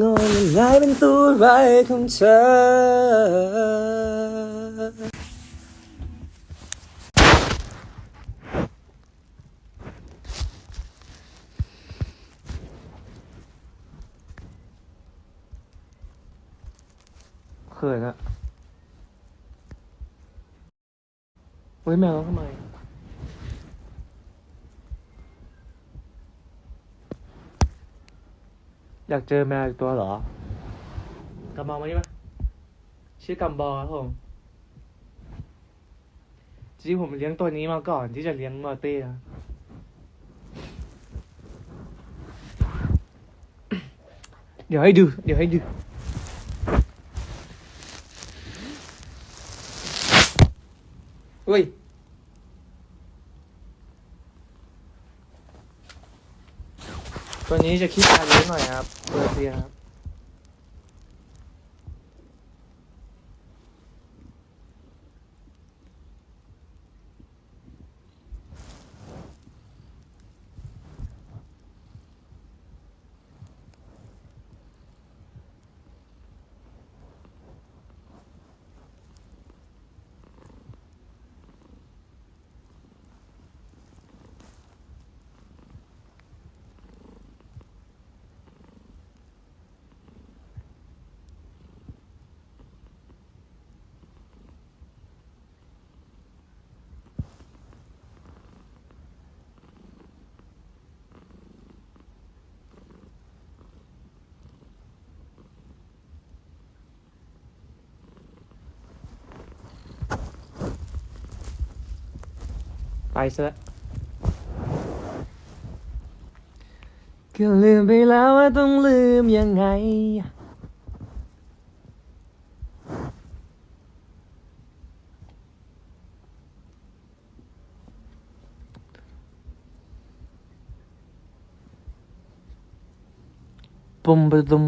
งอนละกลายเป็นตัวไรายของเธอ เขินอะเฮ้ยแมวร้องทำไม อยากเจอแมวอีกตัวเหรอ กำบอมานี่ปะชื่อกำบอครับผมจริงๆผมเลี้ยงตัวนี้มาก่อนที่จะเลี้ยงมอร์ตี้นะเดี๋ยวให้ดู เดี๋ยวให้ดู อุ้ย ตัวนี้จะขี้ตาเยอะหน่อยครับเปิดเสียครับ ไปซะก็ลืมไปแล้วว่าต้องลืมยังไงปุ่มปะตุม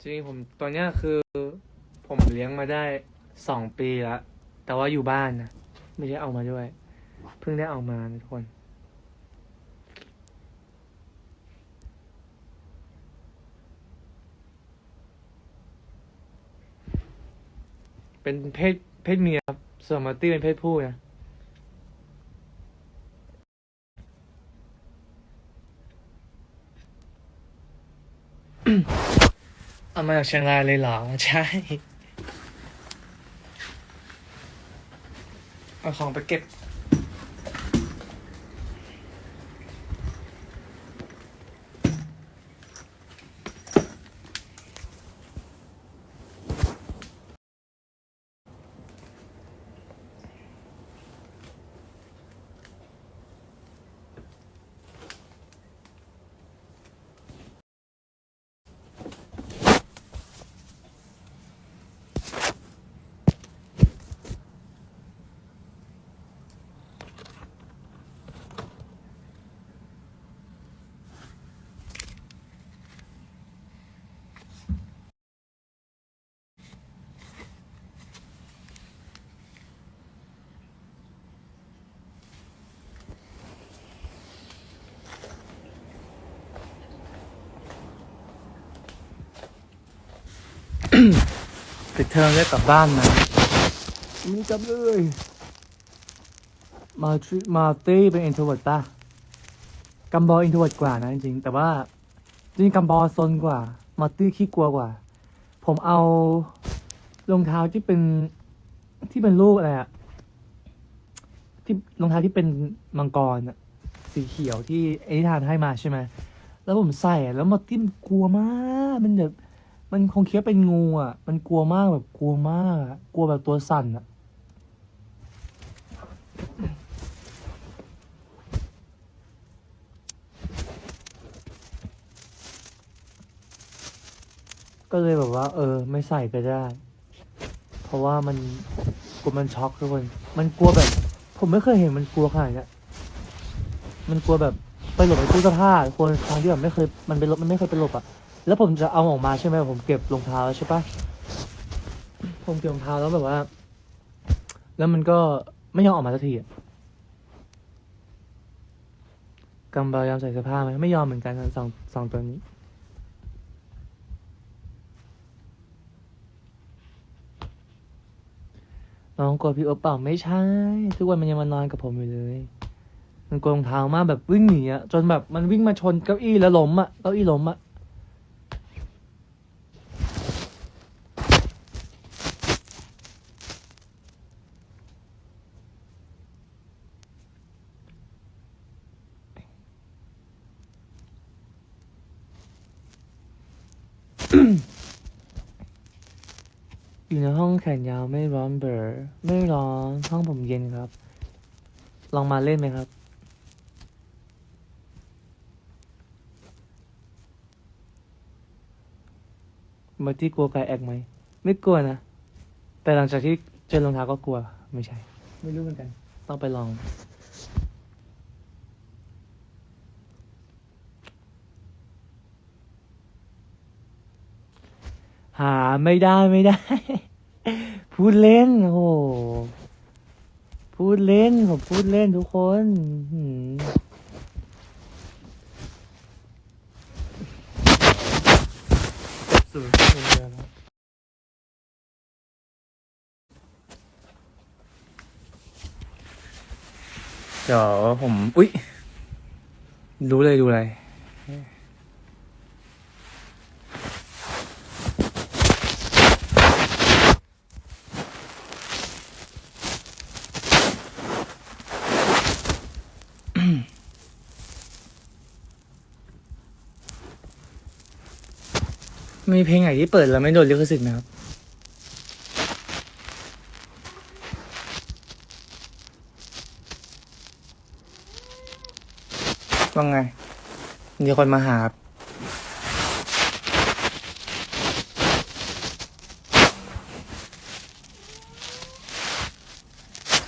จริงๆผมตอนเนี้ยคือผมเลี้ยงมาได้สองปีล้วแต่ว่าอยู่บ้านนะไม่ได้เอามาด้วย เพิ่งได้เอามานะทุกคน เป็นเพศเพศเมียครับส่วนมาตี้เป็นเพศผู้นะ เอามาจากเชียงรายเลยเหรอ ใช่ เอาของไปเก็บ ปิดเทอมได้กลับบ้านนะไม่กลับเลยมาทริมาตี้เป็น introvert ป่ะกัมบอ introvert กว่านะจริงๆแต่ว่าจริงๆกัมบอซนกว่า มาตี้ขี้กลัวกว่า ผมเอารองเท้าที่เป็นที่เป็นรูปอะไรอะที่รองเท้าที่เป็นมังกรอะสีเขียวที่เอนิทานให้มาใช่ไหมแล้วผมใส่อะแล้วมาติ้มนกลัวมากมันแบบ มันคงคิดว่าเป็นงูอะ มันกลัวมากแบบกลัวมากอะกลัวแบบตัวสั่นอะ ก็เลยแบบว่า เออ ไม่ใส่ก็ได้ เพราะว่ามันกลัวมันช็อกทุกคน มันกลัวแบบ ผมไม่เคยเห็นมันกลัวขนาดเนี้ยมันกลัวแบบไปหลบในตู้เสื้อผ้าคนครั้งที่แบบไม่เคยมันไปหลบมันไม่เคยไปหลบอะ แล้วผมจะเอาออกมาใช่ไหมผมเก็บรองเท้าใช่ปะผมเก็บรองเท้าแล้วแบบว่า แล้วมันก็ไม่ยอมออกมาสักทีกัมบอยอมใส่เสื้อผ้าไหมไม่ยอมเหมือนกันสองสองตัวนี้น้องกลัวพี่โอเปล่าไม่ใช่ ทุกวันมันยังมานอนกับผมอยู่เลย มันกลัวรองเท้ามากแบบวิ่งหนีอะจนแบบมันวิ่งมาชนเก้าอี้แล้วล้มอะเก้าอี้ล้มอะ อยู่ในห้องแขนยาวไม่ร้อนเบอร์ไม่ร้อนห้องผมเย็นครับ ลองมาเล่นไหมครับ มาที่กลัวไกลแอกไหม ไม่กลัวนะ แต่หลังจากที่เจอรองเท้าก็กลัว ไม่ใช่ ไม่รู้เหมือนกัน ต้องไปลอง หาไม่ได้ไม่ได้ พูดเล่นโอ้พูดเล่น ผมพูดเล่นทุกคนหืมศูนย์เงินเดี๋ยวผม อุ๊ย รู้เลยดูอะไร มีเพลงไหนที่เปิดแล้วไม่โดนลิขสิทธิ์ไหมครับ ว่าไง มีคนมาหาครับ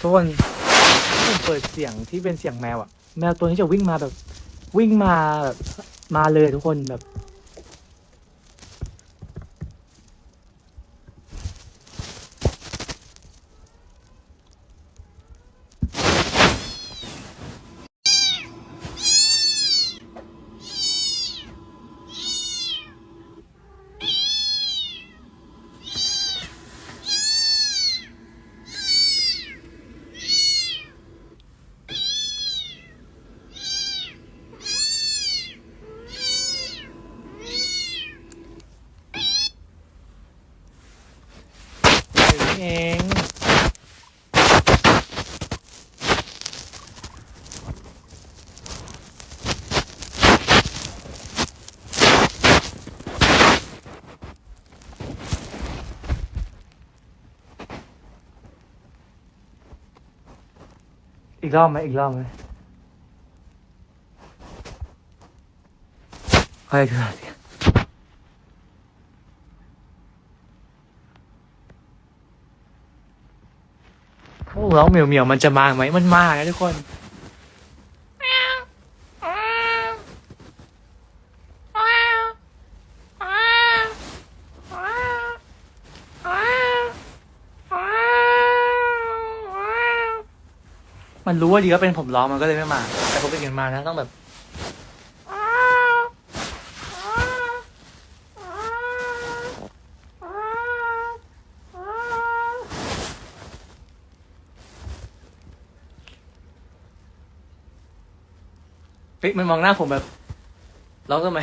ทุกคนผมเปิดเสียงที่เป็นเสียงแมวอะแมวตัวนี้จะวิ่งมาแบบ วิ่งมาแบบมาเลยทุกคนแบบ เอง อีกรอบไหมอีกรอบไหมใครคืออะไรโอ้ร้องเหมียวเหมียวมันจะมาไหมมันมานะทุกคน มันรู้ว่าดีก็เป็นผมร้องมันก็เลยไม่มา แต่ผมเป็นอย่างมานะต้องแบบเฮ้ยมันมองหน้าผมแบบร้องทำไม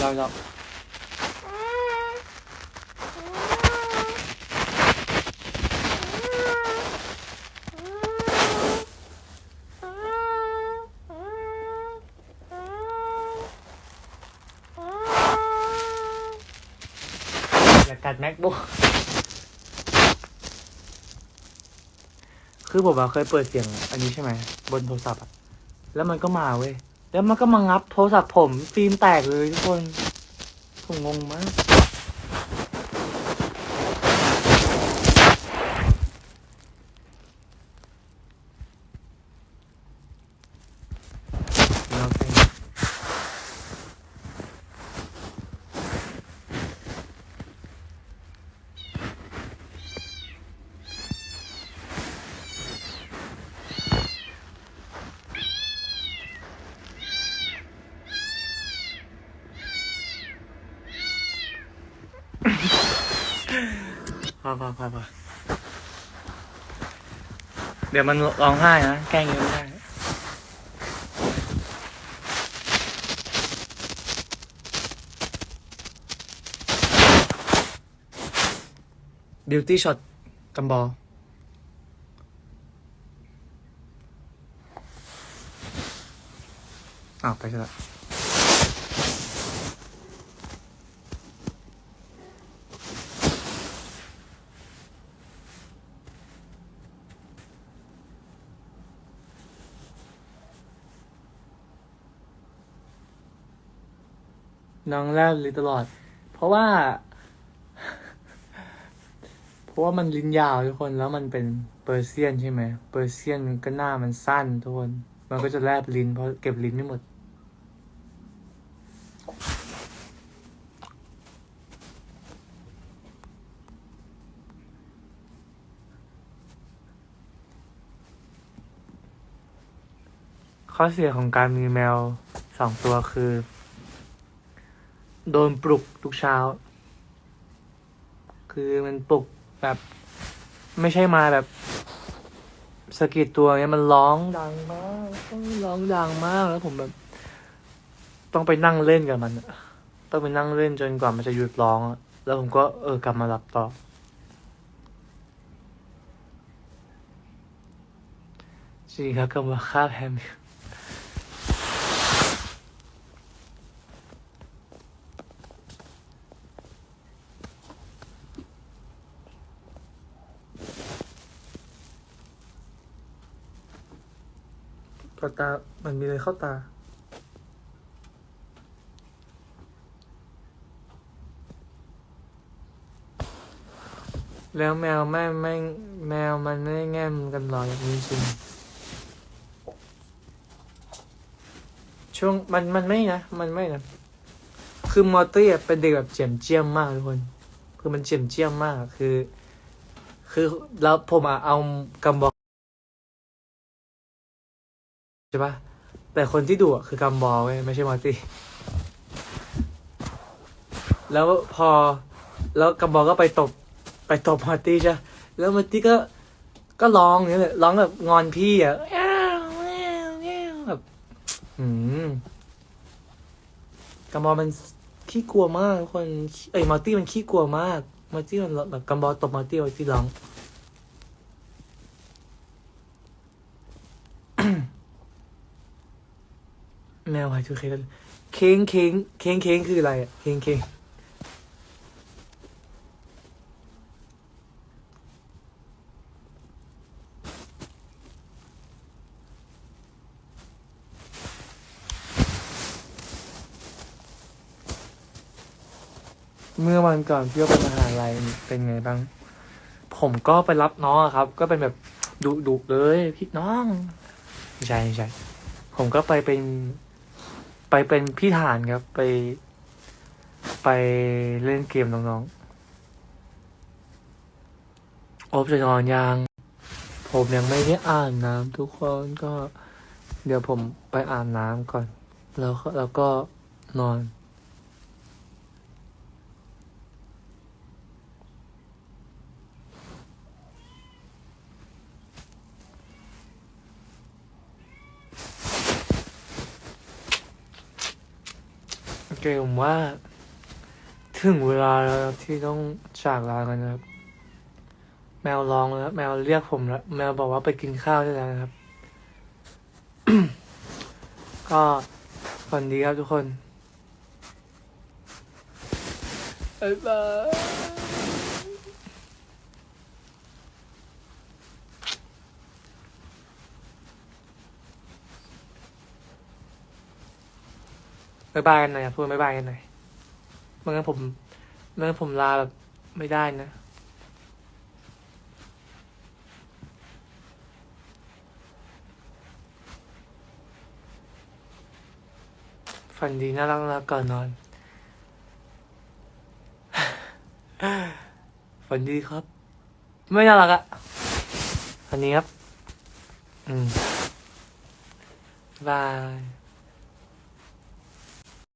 เราเรา อยากกัด macbook คือผมอะเคยเปิดเสียงอันนี้ใช่ไหม บนโทรศัพท์อะแล้วมันก็มาเว้ย แล้วมันก็มางับโทรศัพท์ผมฟิล์มแตกเลยทุกคนผมงงมาก อพอพอพอเดี๋ยวมันร้องไห้นะ แกล้งยังไม่ได้บิวตี้ช็อตกัมบอลอ้าวไปซะละ น้องแลบลิ้นตลอด เพราะว่า เพราะว่ามันลิ้นยาวทุกคนแล้วมันเป็นเปอร์เซียนใช่ไหมเปอร์เซียนก็หน้ามันสั้นทุกคนมันก็จะแลบลิ้นเพราะเก็บลิ้นไม่หมด ข้อเสียของการมีแมวสองตัวคือ โดนปลุกทุกเช้า คือมันปลุกแบบ ไม่ใช่มาแบบสะกิดตัวเนี้ยมันร้องดังมากร้องดังมากแล้วผมแบบ ต้องไปนั่งเล่นกับมันต้องไปนั่งเล่นจนกว่ามันจะหยุดร้องแล้วผมก็เออกลับมาหลับต่อ จริงครับกำลังฆ่าแพมอยู่ ตา มันมีอะไรเข้าตา แล้วแมวไม่ไม่แมวมันไม่แง่มกันหรออย่างนี้จริงช่วงมันมันไม่นะ มันไม่นะ คือมอร์ตี้อะเป็นเด็กแบบเจียมเจียมมากทุกคน คือมันเจียมเจียมมากคือ คือแล้วผมอะเอากำบอก ช่ปะแต่คนที่ดุอะคือกำบอลเว้ยไม่ใช่มอร์ตี้แล้วพอแล้วกำบอลก็ไปตบไปตบมอร์ตี้ใช่แล้วมอร์ตี้ก็ก็ร้องอย่างเงี้ยเลยร้องแบบงอนพี่อะแบบอืมกัมบอลมันขี้กลัวมากคน เอ้ยมาร์ตี้มันขี้กลัวมากมาร์ตี้มันแบบกัมบอลตบมาร์ตี้มาร์ตี้ร้อง แมวไฮทูเคเค้งเค้งเค้งเค้งคืออะไรอะเค้งเค้งเมื่อวันก่อนเพี่ว่าไปมหาลัยเป็นไงบ้าง ผมก็ไปรับน้องครับ ก็เป็นแบบดุดุเลยพี่น้อง ไม่ใช่ไม่ใช่ ผมก็ไปเป็น ไปเป็นพี่ฐานครับไป ไปเล่นเกมน้องๆ โอบจะนอนยัง ผมยังไม่ได้อ่านน้ำทุกคนก็ เดี๋ยวผมไปอาบน้ำก่อน แล้วก็แล้วก็นอน โอเกมว่า ถึงเวลาแล้วที่ต้องจากลากันนะครับ แมวร้องแล้วแมวเรียกผมแล้วแมวบอกว่าไปกินข้าวได้แล้วนะครับ ก็ฝันดีครับทุกคนบ๊ายบาย บายบายกันหน่อยพูดบายบายกันหน่อยไม่งั้นผมไม่งั้นผมลาแบบไม่ได้นะฝันดีน่ารักน่ารักก่อนนอน ฝันดีครับ ไม่น่ารักอะฝันดีครับ อืมบ๊ายบาย